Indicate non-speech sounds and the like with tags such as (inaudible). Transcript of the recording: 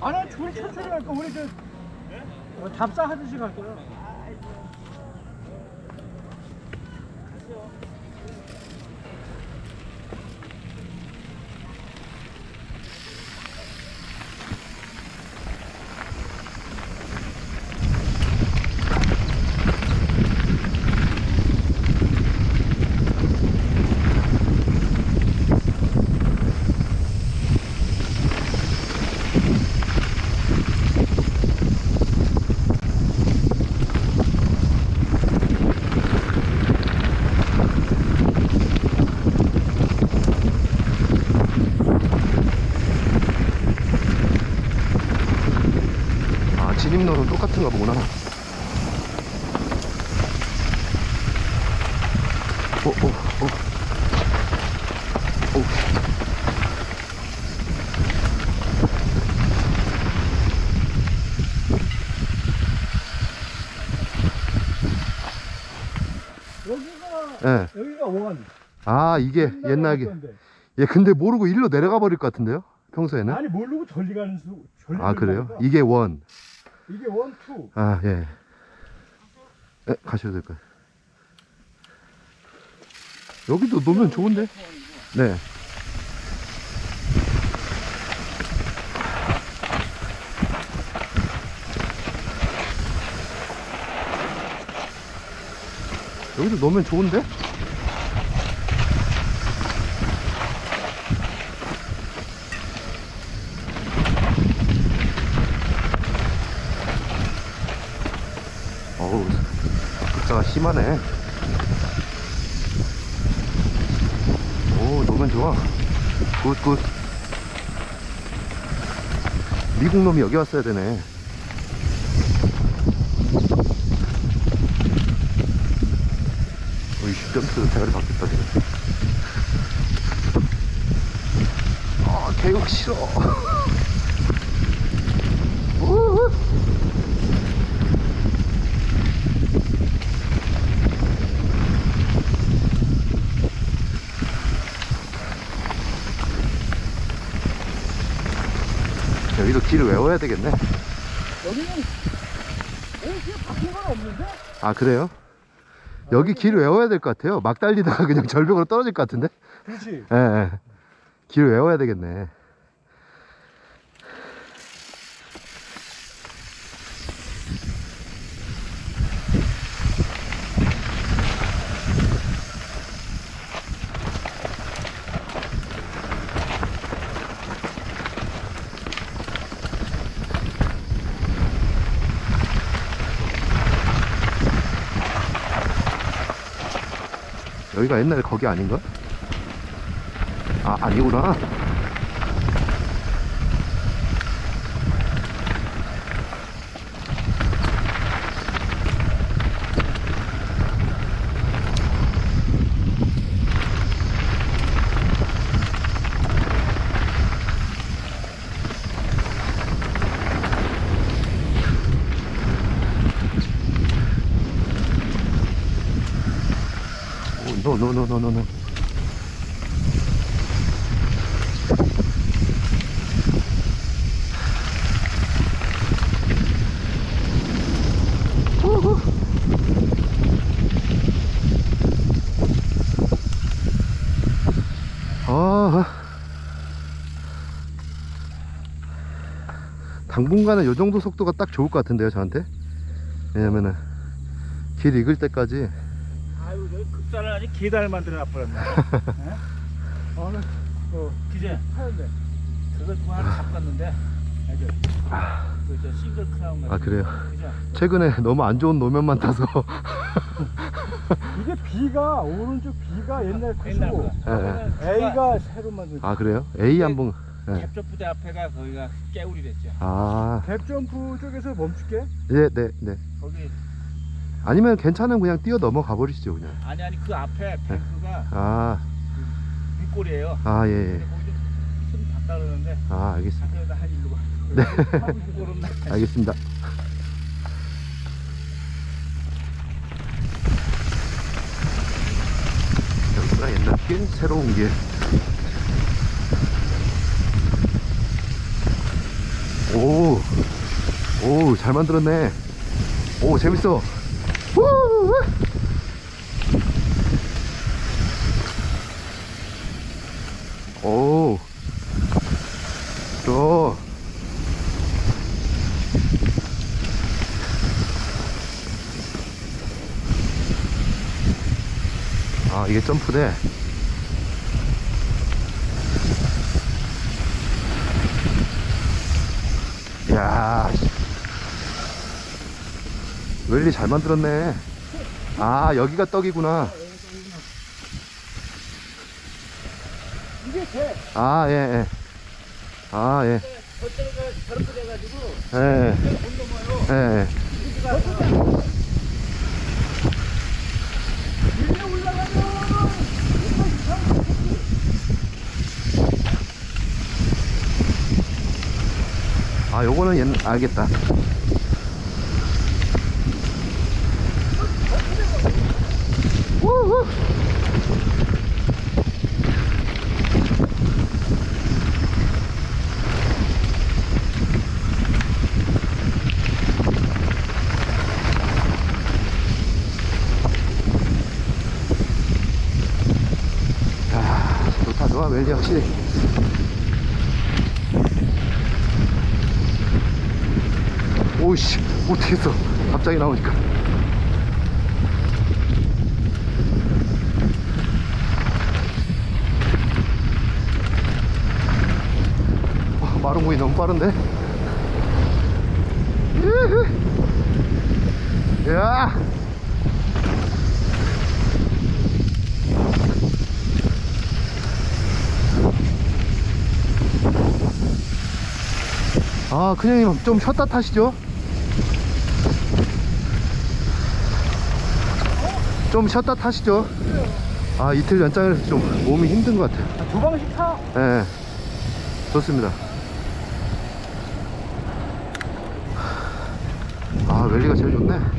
아니 둘이 천천히 갈까 우리 저 어, 답사 하듯이 갈 거야 아, 진입로는 똑같은가 보구나. 어, 어, 어. 오. 여기가 예. 여기가 원 아, 이게 옛날에. 건데. 예, 근데 모르고 일로 내려가 버릴 것 같은데요? 평소에는? 아니 모르고 저리 가는 수 저리 아, 그래요? 들어가니까. 이게 원. 이게 원 투. 아, 예. 예, 가셔도 될 거예요. 여기도 놓으면 좋은데? 네. 여기도 놓으면 좋은데? 어우, 극자가 심하네. 오, 노면 좋아. 굿, 굿. 미국 놈이 여기 왔어야 되네. 어이, 점프 대가리 바뀌었다, 지금. 아, 개육 싫어. (laughs) 여기도 길을 외워야 되겠네. 여기는 여기 길 바뀐 건 없는데? 아, 그래요? 여기 길 외워야 될 것 같아요. 막 달리다가 그냥 (laughs) 절벽으로 떨어질 것 같은데? 그렇지. 예, 예. 길 외워야 되겠네. 여기가 옛날에 거기 아닌가? 아, 아니구나. 노, 노, 노, 노. 우후. 아, 당분간은 요 정도 속도가 딱 좋을 것 같은데요, 저한테. 왜냐면은 길 익을 때까지 아유 저기 급사를 아니 계단을 만들어 놔버렸네. (laughs) 어, 나, 어, 그제 하였네. 그거 하나 잡고 갔는데. 알죠? 그저 싱글 크라운 같은. 아, 그래요? 거. 그죠? 최근에 너무 안 좋은 노면만 타서 이게 B가 오른쪽 B가 옛날 옛날 크고 거. 예, 예. A가 새로 만든. 아 그래요? A 한번 예. 캡처 부대 앞에가 거기가 깨울이 됐죠. 아, 갭 점프 쪽에서 멈출게. 예, 네, 네. 거기 아니면 괜찮은 그냥 뛰어 넘어가 버리시죠 그냥 아니 아니 그 앞에 네. 뱅크가 아, 물골이에요 아, 예, 예. 아, 알겠습니다. 네. (laughs) 알겠습니다. 여기가 옛날 길, 새로운 길. 오, 오, 잘 만들었네. 오, 재밌어. 우! 오. 또. 아, 이게 점프대. 야. 웰리 잘 만들었네. 아, 여기가 떡이구나. 이게 돼. 아, 예, 예. 아, 예. 저쪽가 저렇게 돼가지고 예, 예. 못 넘어요. 예, 올라가면 아, 요거는 옛, 알겠다. 우후. 야, 좋다, 좋아, 웰리 확실히. 오이씨 어떻게 했어 갑자기 나오니까 와, 마름모이 너무 빠른데. 야 아, 그냥님 좀 쉬었다 타시죠. 좀 쉬었다 타시죠. 아, 이틀 연장이라서 좀 몸이 힘든 것 같아요. 두 방씩 타. 예. 네, 좋습니다. 아, 웰리가 제일 좋네.